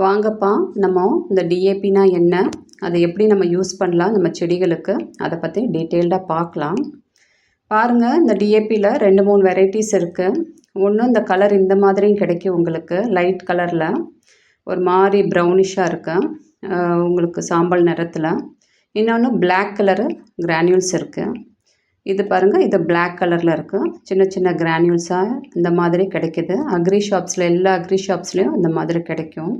வாங்கப்பா நம்ம இந்த டிஏபினா என்ன? அதை எப்படி நம்ம யூஸ் பண்ணலாம் நம்ம செடிகளுக்கு? அதை பற்றி டீட்டெயில்டாக பார்க்கலாம். பாருங்கள் இந்த டிஏபியில் ரெண்டு மூணு வெரைட்டிஸ் இருக்குது ஒன்று இந்த கலர் இந்த மாதிரியும் கிடைக்கும் உங்களுக்கு லைட் கலரில் ஒரு மாதிரி ப்ரௌனிஷாக இருக்கு. உங்களுக்கு சாம்பல் நிறத்தில். இன்னொன்று பிளாக் கலரு கிரானியூல்ஸ் இருக்குது இது பாருங்கள் இது பிளாக் கலரில் இருக்குது சின்ன சின்ன கிரானியூல்ஸாக இந்த மாதிரி கிடைக்கிது. அக்ரி ஷாப்ஸில் எல்லா அக்ரி ஷாப்ஸ்லேயும் இந்த மாதிரி கிடைக்கும்.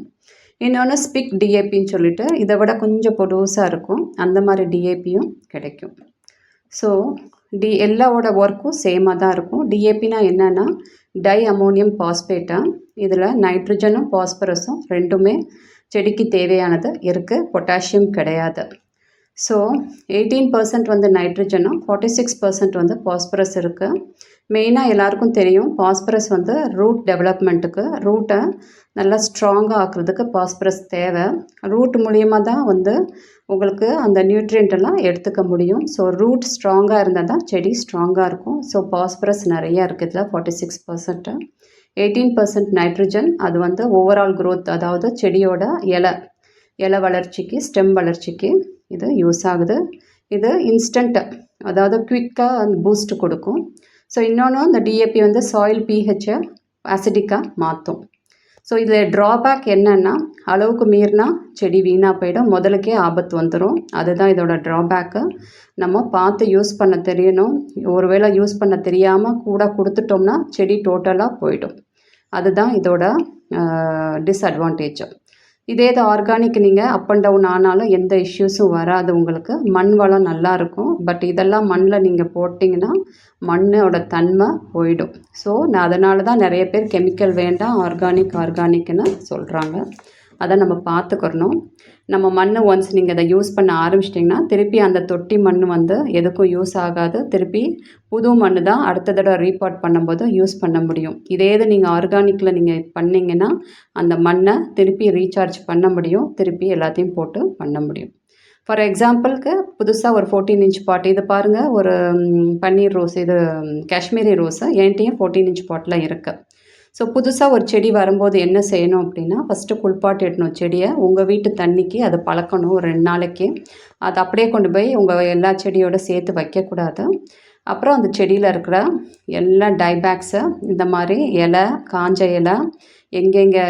இன்னொன்று ஸ்பிக் டிஏபின்னு சொல்லிட்டு இதை விட கொஞ்சம் பொடுசாக இருக்கும். அந்த மாதிரி டிஏபியும் கிடைக்கும். ஸோ டி எல்லாவோட ஒர்க்கும் சேமாக தான் இருக்கும். டிஏபினா என்னென்னா டை அமோனியம் பாஸ்பேட்டா இதில் நைட்ரஜனும் பாஸ்பரஸும் ரெண்டுமே செடிக்கு தேவையானது இருக்குது பொட்டாசியம் கிடையாது. ஸோ எயிட்டீன் பர்சன்ட் வந்து நைட்ரஜனும் ஃபார்ட்டி சிக்ஸ் பர்சன்ட் வந்து பாஸ்பரஸ் இருக்குது மெயினாக எல்லாருக்கும் தெரியும் பாஸ்பரஸ் வந்து ரூட் டெவலப்மெண்ட்டுக்கு ரூட்டை நல்லா ஸ்ட்ராங்காக ஆக்குறதுக்கு பாஸ்பரஸ் தேவை. ரூட் மூலியமாக தான் வந்து உங்களுக்கு அந்த நியூட்ரியன்ட் எல்லாம் எடுத்துக்க முடியும். ஸோ ரூட் ஸ்ட்ராங்காக இருந்தால் தான் செடி ஸ்ட்ராங்காக இருக்கும். ஸோ பாஸ்பரஸ் நிறையா இருக்குது இதில் forty six percent eighteen percent nitrogen அது வந்து ஓவரால் க்ரோத் அதாவது செடியோட இலை இலை வளர்ச்சிக்கு ஸ்டெம் வளர்ச்சிக்கு இது யூஸ் ஆகுது. இது இன்ஸ்டன்ட் அதாவது குயிக்காக அந்த பூஸ்ட் கொடுக்கும். ஸோ இன்னொன்று இந்த டிஏபி வந்து சாயில் பிஹெச்சை அசிடிக்காக மாற்றும் ஸோ இதில் ட்ராபேக் என்னென்னா அளவுக்கு மீறினா செடி வீணாக போயிடும். முதலுக்கே ஆபத்து வந்துடும் அதுதான் இதோட ட்ராபேக்கு நம்ம பார்த்து யூஸ் பண்ண தெரியணும். ஒருவேளை யூஸ் பண்ண தெரியாமல் கூட கொடுத்துட்டோம்னா செடி டோட்டலாக போயிடும். அதுதான் இதோட டிஸ்அட்வான்டேஜ் இதே இது ஆர்கானிக் நீங்கள் அப் அண்ட் டவுன் ஆனாலும் எந்த இஷ்யூஸும் வராது உங்களுக்கு. மண் வளம் நல்லாயிருக்கும் பட் இதெல்லாம் மண்ணில் நீங்கள் போட்டிங்கன்னா மண்ணோட தன்மை போயிடும். ஸோ நான் அதனால தான் நிறைய பேர் கெமிக்கல் வேண்டாம் ஆர்கானிக் ஆர்கானிக்னு சொல்கிறாங்க அதை நம்ம பார்த்துக்கிறணும். நம்ம மண் ஒன்ஸ் நீங்கள் அதை யூஸ் பண்ண ஆரம்பிச்சிட்டிங்கன்னா திருப்பி அந்த தொட்டி மண் வந்து எதுக்கும் யூஸ் ஆகாது. திருப்பி புது மண் தான் அடுத்த தடவை ரீபாட் பண்ணும்போது யூஸ் பண்ண முடியும். இதே இது நீங்கள் ஆர்கானிக்கில் நீங்கள் பண்ணிங்கன்னா அந்த மண்ணை திருப்பி ரீசார்ஜ் பண்ண முடியும். திருப்பி எல்லாத்தையும் போட்டு பண்ண முடியும். ஃபார் எக்ஸாம்பிளுக்கு புதுசாக ஒரு ஃபோர்டீன் இன்ச் பாட் இது பாருங்கள் ஒரு பன்னீர் ரோஸ் இது காஷ்மீரி ரோஸு என்கிட்டையும் ஃபோர்டீன் இன்ச் பாட்டில் இருக்குது ஸோ புதுசாக ஒரு செடி வரும்போது என்ன செய்யணும் அப்படின்னா ஃபஸ்ட்டு குளிப்பாட்டிடணும் செடியை. உங்கள் வீட்டு தண்ணிக்கு அதை பழக்கணும் ஒரு ரெண்டு நாளைக்கு. அதை அப்படியே கொண்டு போய் உங்கள் எல்லா செடியோட சேர்த்து வைக்கக்கூடாது. அப்புறம் அந்த செடியில் இருக்கிற எல்லா டைபேக்ஸை இந்த மாதிரி இலை காஞ்ச இலை எங்கெங்கே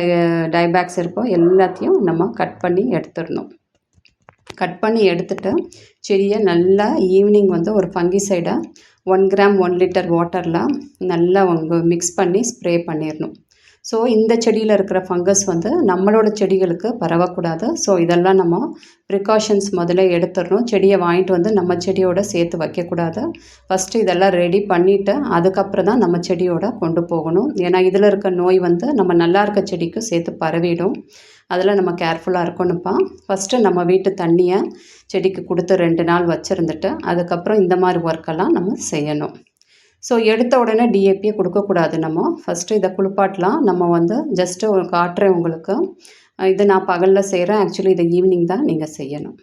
டைபேக்ஸ் இருக்கோ எல்லாத்தையும் நம்ம கட் பண்ணி எடுத்துடணும். கட் பண்ணி எடுத்துட்டு செடியை நல்லா ஈவினிங் வந்து ஒரு ஃபங்கிசைடை ஒன் கிராம் ஒன் லிட்டர் வாட்டரில் நல்லா உங்கள் மிக்ஸ் பண்ணி ஸ்ப்ரே பண்ணிடணும். ஸோ இந்த செடியில் இருக்கிற ஃபங்கஸ் வந்து நம்மளோட செடிகளுக்கு பரவக்கூடாது. ஸோ இதெல்லாம் நம்ம ப்ரிகாஷன்ஸ் முதல்ல எடுத்துடணும். செடியை வாங்கிட்டு வந்து நம்ம செடியோட சேர்த்து வைக்கக்கூடாது. ஃபஸ்ட்டு இதெல்லாம் ரெடி பண்ணிவிட்டு அதுக்கப்புறம் தான் நம்ம செடியோட கொண்டு போகணும். ஏன்னா இதில் இருக்க நோய் வந்து நம்ம நல்லா இருக்க செடிக்கு சேர்த்து பரவிடும். அதில் நம்ம கேர்ஃபுல்லாக இருக்கணும்ப்பா. ஃபஸ்ட்டு நம்ம வீட்டு தண்ணியை செடிக்கு கொடுத்து ரெண்டு நாள் வச்சுருந்துட்டு அதுக்கப்புறம் இந்த மாதிரி ஒர்க்கெல்லாம் நம்ம செய்யணும். ஸோ எடுத்த உடனே டிஏபியை கொடுக்கக்கூடாது நம்ம. ஃபஸ்ட்டு இதை குளிப்பாட்டலாம். நம்ம வந்து ஜஸ்ட்டு காட்டுறேன் உங்களுக்கு. இது நான் பகலில் செய்கிறேன் ஆக்சுவலி இதை ஈவினிங் தான் நீங்கள் செய்யணும்.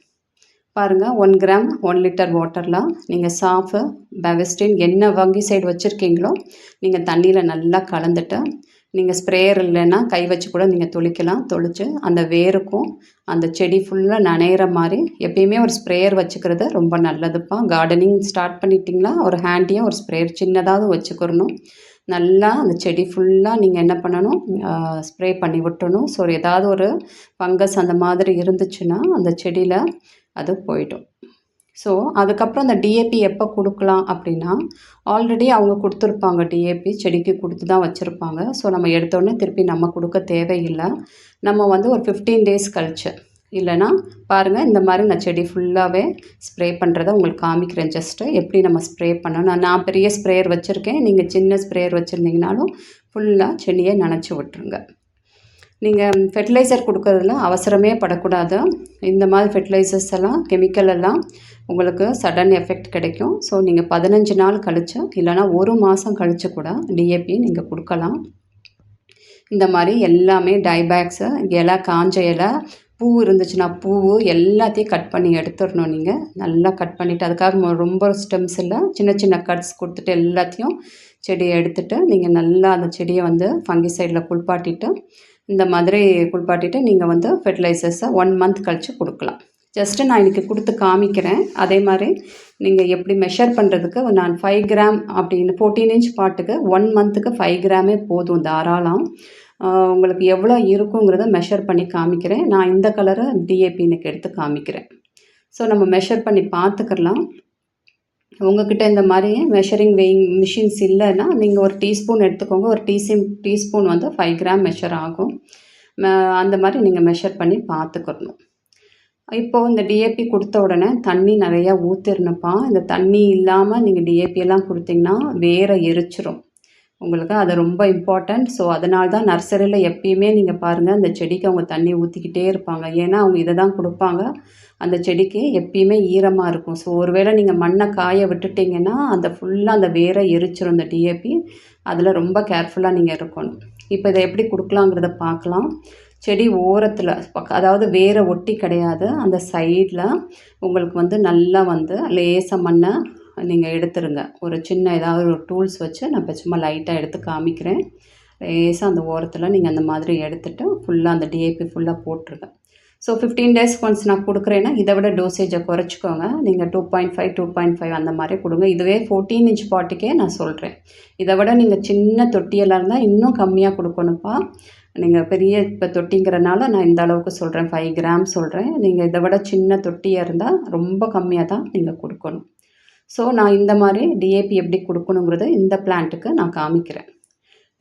பாருங்கள் ஒன் கிராம் ஒன் லிட்டர் வாட்டரில் நீங்கள் சாஃபு பெவஸ்டின் என்ன வங்கி சைடு வச்சுருக்கீங்களோ நீங்கள் தண்ணியில் நல்லா கலந்துட்டு நீங்கள் ஸ்ப்ரேயர் இல்லைன்னா கை வச்சு கூட நீங்கள் தொளிக்கலாம் தொளித்து அந்த வேருக்கும் அந்த செடி ஃபுல்லாக நனையிற மாதிரி எப்பயுமே ஒரு ஸ்ப்ரேயர் வச்சுக்கிறது ரொம்ப நல்லதுப்பா. கார்டனிங் ஸ்டார்ட் பண்ணிட்டீங்களா? ஒரு ஹேண்டியாக ஒரு ஸ்ப்ரேயர் சின்னதாவது வச்சுக்கிறணும். நல்லா அந்த செடி ஃபுல்லாக நீங்கள் என்ன பண்ணணும்? ஸ்ப்ரே பண்ணி விட்டணும். ஸோ ஏதாவது ஒரு ஃபங்கஸ் அந்த மாதிரி இருந்துச்சுன்னா அந்த செடியில் அது போயிடும். ஸோ அதுக்கப்புறம் அந்த டிஏபி எப்போ கொடுக்கலாம் அப்படின்னா ஆல்ரெடி அவங்க கொடுத்துருப்பாங்க. டிஏபி செடிக்கு கொடுத்து தான் வச்சுருப்பாங்க. ஸோ நம்ம எடுத்தோடனே திருப்பி நம்ம கொடுக்க தேவையில்லை. நம்ம வந்து ஒரு ஃபிஃப்டீன் டேஸ் கழிச்சு. இல்லைன்னா பாருங்கள் இந்த மாதிரி நான் செடி ஃபுல்லாகவே ஸ்ப்ரே பண்ணுறத உங்களுக்கு காமிக்கிறேன். ஜஸ்ட்டு எப்படி நம்ம ஸ்ப்ரே பண்ணணும். நான் நான் பெரிய ஸ்ப்ரேயர் வச்சுருக்கேன். நீங்கள் சின்ன ஸ்ப்ரேயர் வச்சுருந்தீங்கனாலும் ஃபுல்லாக செடியை நனைச்சி விட்டுருங்க. நீங்கள் ஃபெர்டிலைசர் கொடுக்கறதுல அவசரமே படக்கூடாது. இந்த மாதிரி ஃபெர்டிலைசர்ஸ் எல்லாம் கெமிக்கல் எல்லாம் உங்களுக்கு சடன் எஃபெக்ட் கிடைக்கும். ஸோ நீங்கள் பதினஞ்சு நாள் கழிச்சு இல்லைன்னா ஒரு மாதம் கழிச்சு கூட டிஏபி நீங்கள் கொடுக்கலாம். இந்த மாதிரி எல்லாமே டைபேக்ஸு இலை காஞ்ச இலை பூ இருந்துச்சுன்னா பூவு எல்லாத்தையும் கட் பண்ணி எடுத்துடணும் நீங்கள் நல்லா கட் பண்ணிவிட்டு அதுக்காக ரொம்ப ஸ்டெம்ஸ் இல்லை சின்ன சின்ன கட்ஸ் கொடுத்துட்டு எல்லாத்தையும் செடியை எடுத்துகிட்டு நீங்கள் நல்லா அந்த செடியை வந்து ஃபங்கி சைடில் குளிப்பாட்டிட்டு இந்த மாதிரி குளிப்பாட்டிட்டு நீங்கள் வந்து ஃபெர்டிலைசர்ஸை ஒன் மந்த் கழித்து கொடுக்கலாம். ஜஸ்ட்டு நான் இன்றைக்கி கொடுத்து காமிக்கிறேன். அதே மாதிரி நீங்கள் எப்படி மெஷர் பண்ணுறதுக்கு நான் ஃபைவ் கிராம் அப்படின்னு ஃபோர்டீன் இன்ச் பாட்டுக்கு ஒன் மந்த்துக்கு ஃபைவ் கிராமே போதும் தாராளம் உங்களுக்கு எவ்வளோ இருக்குங்கிறத மெஷர் பண்ணி காமிக்கிறேன். நான் இந்த கலரை டிஏபி எனக்கு எடுத்து காமிக்கிறேன். ஸோ நம்ம மெஷர் பண்ணி பார்த்துக்கலாம். உங்ககிட்ட இந்த மாதிரி மெஷரிங் வெயிங் மிஷின்ஸ் இல்லைன்னா நீங்கள் ஒரு டீஸ்பூன் எடுத்துக்கோங்க. ஒரு டீசிம் டீஸ்பூன் வந்து ஃபைவ் கிராம் மெஷர் ஆகும். ம- அந்த மாதிரி நீங்கள் மெஷர் பண்ணி பார்த்துக்கணும். இப்போது இந்த டிஏபி கொடுத்த உடனே தண்ணி நிறையா ஊற்றிருந்தப்பா இந்த தண்ணி இல்லாமல் நீங்கள் டிஏபி எல்லாம் கொடுத்தீங்கன்னா வேரை எரிச்சிரும். உங்களுக்கு அது ரொம்ப இம்பார்ட்டண்ட் ஸோ அதனால தான் நர்சரியில் எப்பயுமே நீங்கள் பாருங்கள் அந்த செடிக்கு அவங்க தண்ணி ஊற்றிக்கிட்டே இருப்பாங்க. ஏன்னா அவங்க இதை தான் கொடுப்பாங்க. அந்த செடிக்கு எப்பயுமே ஈரமாக இருக்கும். ஸோ ஒருவேளை நீங்கள் மண்ணை காய விட்டுட்டிங்கன்னா அந்த ஃபுல்லாக அந்த வேரை எரிச்சிரும் அந்த டிஏபி அதில் ரொம்ப கேர்ஃபுல்லாக நீங்கள் இருக்கணும். இப்போ இதை எப்படி கொடுக்கலாங்கிறத பார்க்கலாம். செடி ஓரத்தில் அதாவது வேரை ஒட்டி கிடையாது. அந்த சைடில் உங்களுக்கு வந்து நல்லா வந்து லேசாக மண்ணை நீங்கள் எடுத்துருங்க. ஒரு சின்ன ஏதாவது ஒரு டூல்ஸ் வச்சு நான் இப்போ சும்மா லைட்டாக எடுத்து காமிக்கிறேன். லேசாக அந்த ஓரத்தில் நீங்கள் அந்த மாதிரி எடுத்துட்டு ஃபுல்லாக அந்த டிஏபி ஃபுல்லாக போட்டுருங்க. ஸோ ஃபிஃப்டீன் டேஸ் ஒன்ஸ் நான் கொடுக்குறேன்னா இதை விட டோசேஜை குறைச்சிக்கோங்க. நீங்கள் two point five two point five அந்த மாதிரி கொடுங்க. இதுவே ஃபோர்டீன் இன்ச் பாட்டுக்கே நான் சொல்கிறேன் இதை விட நீங்கள் சின்ன தொட்டியெல்லாம் இருந்தால் இன்னும் கம்மியாக கொடுக்கணும்ப்பா. நீங்கள் பெரிய இப்போ தொட்டிங்கிறனால நான் இந்த அளவுக்கு சொல்கிறேன் ஃபைவ் கிராம் சொல்கிறேன் நீங்கள் இதை விட சின்ன தொட்டியாக இருந்தால் ரொம்ப கம்மியாக தான் நீங்கள் கொடுக்கணும். ஸோ நான் இந்த மாதிரி டிஏபி எப்படி கொடுக்கணுங்கிறத இந்த பிளான்ட்டுக்கு நான் காமிக்கிறேன்.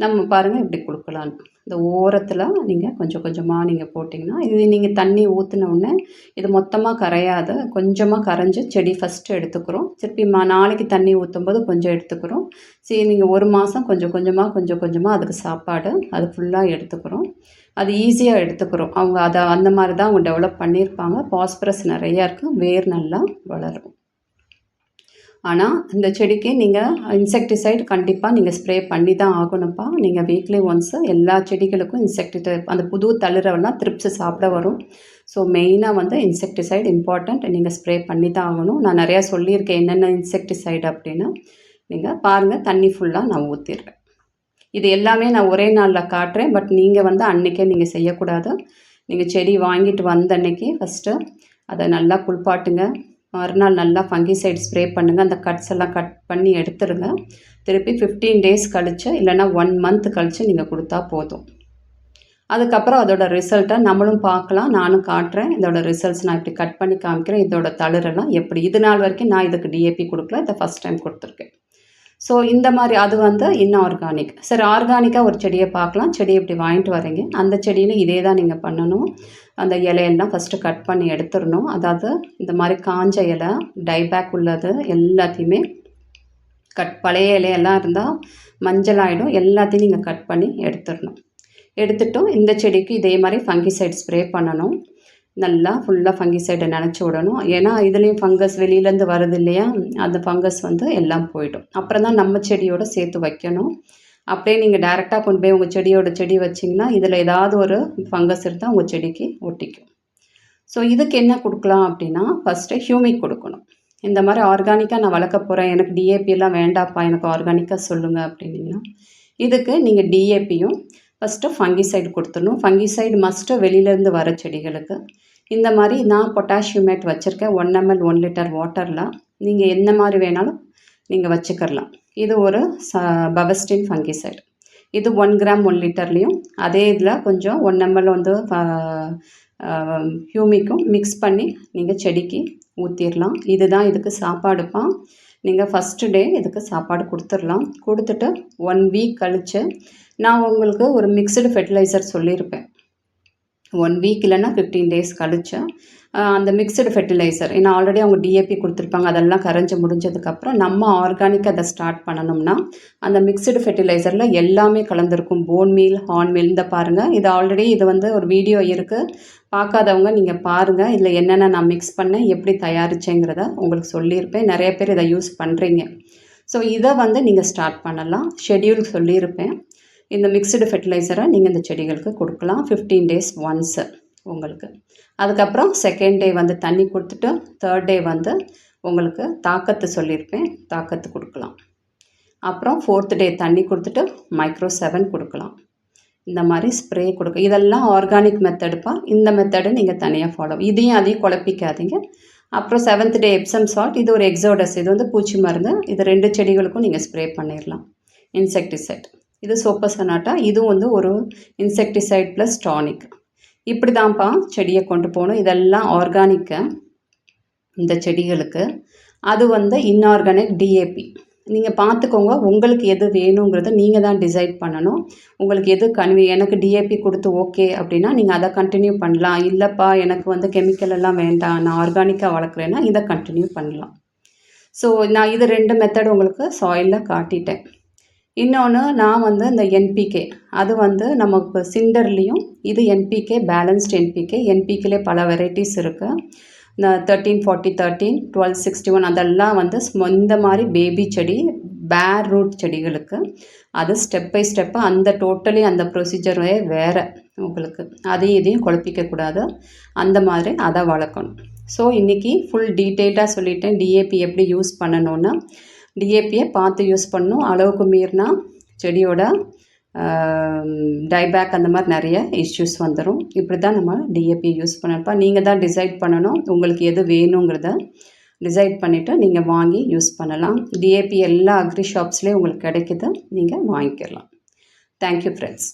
நம்ம பாருங்கள் இப்படி கொடுக்கலான்னு இந்த ஓரத்தில் நீங்கள் கொஞ்சம் கொஞ்சமாக நீங்கள் போட்டிங்கன்னா இது நீங்கள் தண்ணி ஊற்றின உடனே இது மொத்தமாக கரையாது கொஞ்சமாக கரைஞ்சி செடி ஃபஸ்ட்டு எடுத்துக்கிறோம். திருப்பி மா நாளைக்கு தண்ணி ஊற்றும் போது கொஞ்சம் எடுத்துக்கிறோம். சரி நீங்கள் ஒரு மாதம் கொஞ்சம் கொஞ்சமாக கொஞ்சம் கொஞ்சமாக அதுக்கு சாப்பாடு அது ஃபுல்லாக எடுத்துக்கிறோம். அது ஈஸியாக எடுத்துக்கிறோம். அவங்க அதை அந்த மாதிரி தான் அவங்க டெவலப் பண்ணியிருப்பாங்க. பாஸ்பரஸ் நிறையா இருக்குது வேர் நல்லா வளரும். ஆனால் இந்த செடிக்கு நீங்கள் இன்செக்டிசைட் கண்டிப்பாக நீங்கள் ஸ்ப்ரே பண்ணி தான் ஆகணும்ப்பா. நீங்கள் வீக்லி ஒன்ஸு எல்லா செடிகளுக்கும் இன்செக்டிசைட் அந்த புது தளிரவெல்லாம் த்ரிப்ஸ் சாப்பிட வரும். ஸோ மெயினாக வந்து இன்செக்டிசைட் இம்பார்ட்டண்ட் நீங்கள் ஸ்ப்ரே பண்ணி தான் ஆகணும். நான் நிறையா சொல்லியிருக்கேன் என்னென்ன இன்செக்டிசைட் அப்படின்னு. நீங்கள் பாருங்கள் தண்ணி ஃபுல்லாக நான் ஊற்றிடுறேன் இது எல்லாமே நான் ஒரே நாளில் காட்டுறேன். பட் நீங்கள் வந்து அன்றைக்கே நீங்கள் செய்யக்கூடாது. நீங்கள் செடி வாங்கிட்டு வந்த அன்னைக்கு ஃபஸ்ட்டு அதை நல்லா குளிப்பாட்டுங்க. மறுநாள் நல்லா ஃபங்கிசைட் ஸ்ப்ரே பண்ணுங்கள் அந்த கட்ஸ் எல்லாம் கட் பண்ணி எடுத்துருங்க. திருப்பி ஃபிஃப்டீன் டேஸ் கழிச்சு இல்லைன்னா ஒன் மந்த் கழிச்சு நீங்கள் கொடுத்தா போதும். அதுக்கப்புறம் அதோட ரிசல்ட்டை நம்மளும் பார்க்கலாம். நானும் காட்டுறேன். இதோட ரிசல்ட்ஸ் நான் இப்படி கட் பண்ணி காமிக்கிறேன். இதோட தளிரெல்லாம் எப்படி? இது நாள் வரைக்கும் நான் இதுக்கு டிஏபி கொடுக்கல. இதை ஃபஸ்ட் டைம் கொடுத்துருக்கேன். ஸோ இந்த மாதிரி அது வந்து இன்ஆர்கானிக் சரி ஆர்கானிக்காக ஒரு செடியை பார்க்கலாம். செடி இப்படி வாங்கிட்டு வரீங்க. அந்த செடியில் இதே தான் நீங்கள் பண்ணணும். அந்த இலையெல்லாம் ஃபஸ்ட்டு கட் பண்ணி எடுத்துடணும். அதாவது இந்த மாதிரி காஞ்ச இலை டைபேக் உள்ளது எல்லாத்தையுமே கட் பழைய இலையெல்லாம் இருந்தால் மஞ்சள் ஆகிடும் எல்லாத்தையும் நீங்கள் கட் பண்ணி எடுத்துடணும். எடுத்துட்டும் இந்த செடிக்கு இதே மாதிரி ஃபங்கிசைட் ஸ்ப்ரே பண்ணணும். நல்லா ஃபுல்லாக ஃபங்கிசைடை நினச்சி விடணும். ஏன்னா இதுலேயும் ஃபங்கஸ் வெளியிலேருந்து வருது இல்லையா? அந்த ஃபங்கஸ் வந்து எல்லாம் போயிடும். அப்புறம் தான் நம்ம செடியோடு சேர்த்து வைக்கணும். அப்படியே நீங்கள் டைரெக்டாக கொண்டு போய் உங்கள் செடியோட செடி வச்சிங்கன்னா இதில் ஏதாவது ஒரு ஃபங்கஸ் இருந்தால் உங்கள் செடிக்கு ஒட்டிக்கும். ஸோ இதுக்கு என்ன கொடுக்கலாம் அப்படின்னா ஃபஸ்ட்டு ஹியூமிக் கொடுக்கணும். இந்த மாதிரி ஆர்கானிக்காக நான் வளர்க்க போகிறேன் எனக்கு டிஏபிலாம் வேண்டாப்பா எனக்கு ஆர்கானிக்காக சொல்லுங்கள் அப்படின்னீங்கன்னா இதுக்கு நீங்கள் டிஏபியும் ஃபஸ்ட்டு ஃபங்கிசைடு கொடுத்துடணும். ஃபங்கிசைடு மஸ்ட்டு வெளியிலேருந்து வர செடிகளுக்கு. இந்த மாதிரி நான் பொட்டாசியமேட் வச்சுருக்கேன் ஒன் எம்எல் ஒன் லிட்டர் வாட்டரில் நீங்கள் எந்த மாதிரி வேணாலும் நீங்கள் வச்சுக்கிறலாம். இது ஒரு ச பவஸ்டின் ஃபங்கிசைடு. இது ஒன் கிராம் ஒன் லிட்டர்லேயும் அதே இதில் கொஞ்சம் ஒன் எம்எல் வந்து ஹியூமிக்கும் மிக்ஸ் பண்ணி நீங்கள் செடிக்கு ஊற்றிடலாம் இதுதான் இதுக்கு சாப்பாடுப்பா நீங்கள் ஃபஸ்ட்டு டே இதுக்கு சாப்பாடு கொடுத்துடலாம் கொடுத்துட்டு ஒன் வீக் கழித்து நான் உங்களுக்கு ஒரு மிக்சடு ஃபெர்டிலைசர் சொல்லியிருப்பேன். ஒன் வீக் இல்லைன்னா ஃபிஃப்டீன் டேஸ் கழிச்சு அந்த மிக்சடு ஃபெர்டிலைசர் ஏன்னா ஆல்ரெடி அவங்க டிஏபி கொடுத்துருப்பாங்க அதெல்லாம் கரைஞ்சி முடிஞ்சதுக்கப்புறம் நம்ம ஆர்கானிக் அதை ஸ்டார்ட் பண்ணணும்னா அந்த மிக்சடு ஃபெர்டிலைசரில் எல்லாமே கலந்துருக்கும். போன் மீல் ஹார்ன் மீல் இந்த பாருங்கள் இது ஆல்ரெடி இது வந்து ஒரு வீடியோ இருக்குது பார்க்காதவங்க நீங்கள் பாருங்கள் இதில் என்னென்ன நான் மிக்ஸ் பண்ணேன் எப்படி தயாரிச்சேங்கிறத உங்களுக்கு சொல்லியிருப்பேன். நிறைய பேர் இதை யூஸ் பண்ணுறீங்க ஸோ இதை வந்து நீங்கள் ஸ்டார்ட் பண்ணலாம். ஷெட்யூல் சொல்லியிருப்பேன். இந்த மிக்சடு ஃபெர்டிலைசரை நீங்கள் இந்த செடிகளுக்கு கொடுக்கலாம். ஃபிஃப்டீன் டேஸ் ஒன்ஸு உங்களுக்கு. அதுக்கப்புறம் செகண்ட் டே வந்து தண்ணி கொடுத்துட்டு தேர்ட் டே வந்து உங்களுக்கு தாக்கத்து சொல்லியிருப்பேன் தாக்கத்து கொடுக்கலாம். அப்புறம் ஃபோர்த் டே தண்ணி கொடுத்துட்டு மைக்ரோ செவன் கொடுக்கலாம். இந்த மாதிரி ஸ்ப்ரே கொடுக்க இதெல்லாம் ஆர்கானிக் மெத்தடுப்பா இந்த மெத்தடை நீங்கள் தனியாக ஃபாலோ இதையும் அதையும் குழப்பிக்காதீங்க. அப்புறம் செவன்த் டே எப்சம் சால்ட் இது ஒரு எக்ஸோடஸ் இது வந்து பூச்சி மருந்து. இது ரெண்டு செடிகளுக்கும் நீங்கள் ஸ்ப்ரே பண்ணிடலாம் இன்செக்டிசைட் இது சோப்பசனாட்டா இதுவும் வந்து ஒரு இன்செக்டிசைட் ப்ளஸ் டானிக் இப்படி தான்ப்பா செடியை கொண்டு போகணும். இதெல்லாம் ஆர்கானிக்கு இந்த செடிகளுக்கு. அது வந்து இன்ஆர்கானிக் டிஏபி நீங்கள் பார்த்துக்கோங்க உங்களுக்கு எது வேணுங்கிறத நீங்கள் தான் டிசைட் பண்ணணும். உங்களுக்கு எது கன்வி எனக்கு டிஏபி கொடுத்து ஓகே அப்படின்னா நீங்கள் அதை கண்டினியூ பண்ணலாம். இல்லைப்பா எனக்கு வந்து கெமிக்கல் எல்லாம் வேண்டாம். நான் ஆர்கானிக்காக வளர்க்குறேன்னா இதை கண்டினியூ பண்ணலாம். ஸோ நான் இது ரெண்டு மெத்தட் உங்களுக்கு சாயிலில் காட்டிட்டேன். இன்னொன்று நான் வந்து இந்த என்பிகே அது வந்து நமக்கு சிண்டர்லேயும் இது என்பிகே பேலன்ஸ்ட் என்பிகே என்பிகேலே பல வெரைட்டிஸ் இருக்குது இந்த thirteen forty thirteen twelve sixty one அதெல்லாம் வந்து இந்த மாதிரி பேபி செடி பேர் ரூட் செடிகளுக்கு. அது ஸ்டெப் பை ஸ்டெப்பாக அந்த டோட்டலி அந்த ப்ரொசீஜரே வேறு உங்களுக்கு. அதையும் இதையும் குழப்பிக்க கூடாது. அந்த மாதிரி அதை வளர்க்கணும். ஸோ இன்றைக்கி ஃபுல் டீட்டெயில்டாக சொல்லிட்டேன். டிஏபி எப்படி யூஸ் பண்ணணும்னு. டிஏபியை பார்த்து யூஸ் பண்ணணும் அளவுக்கு மீறினா செடியோட டைபேக் அந்த மாதிரி நிறைய இஷ்யூஸ் வந்துடும் இப்படி தான் நம்ம டிஏபி யூஸ் பண்ணப்போ நீங்கள் தான் டிசைட் பண்ணணும். உங்களுக்கு எது வேணுங்கிறத டிசைட் பண்ணிவிட்டு நீங்கள் வாங்கி யூஸ் பண்ணலாம். டிஏபி எல்லா அக்ரி ஷாப்ஸ்லேயும் உங்களுக்கு கிடைக்குது. நீங்கள் வாங்கிக்கலாம். Thank you friends